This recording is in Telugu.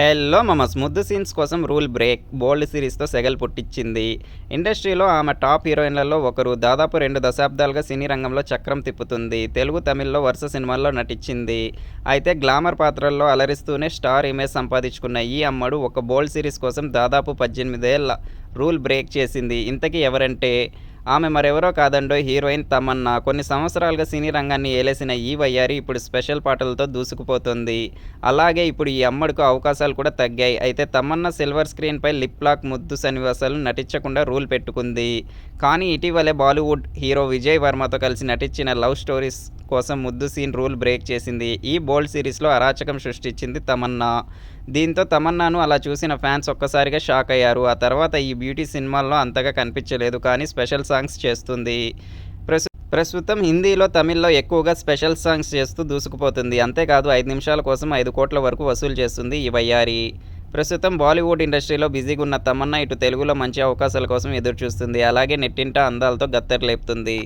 హెల్లో మమ స్ముద్దు సీన్స్ కోసం రూల్ బ్రేక్ బోల్డ్ సిరీస్తో సెగల్ పుట్టించింది ఇండస్ట్రీలో ఆమె టాప్ హీరోయిన్లలో ఒకరు దాదాపు రెండు దశాబ్దాలుగా సినీ రంగంలో చక్రం తిప్పుతుంది. తెలుగు తమిళ్ళో వరుస సినిమాల్లో నటించింది. అయితే గ్లామర్ పాత్రల్లో అలరిస్తూనే స్టార్ ఇమేజ్ సంపాదించుకున్న ఈ అమ్మడు ఒక బోల్డ్ సిరీస్ కోసం దాదాపు పద్దెనిమిదేళ్ళ రూల్ బ్రేక్ చేసింది. ఇంతకీ ఎవరంటే ఆమె మరెవరో కాదండో హీరోయిన్ తమన్నా. కొన్ని సంవత్సరాలుగా సినీ రంగాన్ని ఏలేసిన ఈ వయ్యారి ఇప్పుడు స్పెషల్ పాటలతో దూసుకుపోతుంది. అలాగే ఇప్పుడు ఈ అమ్మడుకు అవకాశాలు కూడా తగ్గాయి. అయితే తమన్నా సిల్వర్ స్క్రీన్పై లిప్ లాక్ ముద్దు సన్నివేశాలు నటించకుండా రూల్ పెట్టుకుంది. కానీ ఇటీవలే బాలీవుడ్ హీరో విజయ్ వర్మతో కలిసి నటించిన లవ్ స్టోరీస్ కోసం ముద్దు సీన్ రూల్ బ్రేక్ చేసింది. ఈ బోల్డ్ సిరీస్లో అరాచకం సృష్టించింది తమన్నా. దీంతో తమన్నాను అలా చూసిన ఫ్యాన్స్ ఒక్కసారిగా షాక్ అయ్యారు. ఆ తర్వాత ఈ బ్యూటీ సినిమాల్లో అంతగా కనిపించలేదు కానీ స్పెషల్ సాంగ్స్ చేస్తుంది. ప్రస్తుతం హిందీలో తమిళ్ళో ఎక్కువగా స్పెషల్ సాంగ్స్ చేస్తూ దూసుకుపోతుంది. అంతేకాదు ఐదు నిమిషాల కోసం ఐదు కోట్ల వరకు వసూలు చేస్తుంది ఈ వయ్యారి. ప్రస్తుతం బాలీవుడ్ ఇండస్ట్రీలో బిజీగా ఉన్న తమన్నా ఇటు తెలుగులో మంచి అవకాశాల కోసం ఎదురు చూస్తుంది అలాగే నెట్టింట అందాలతో గత్తెరలేపుతుంది.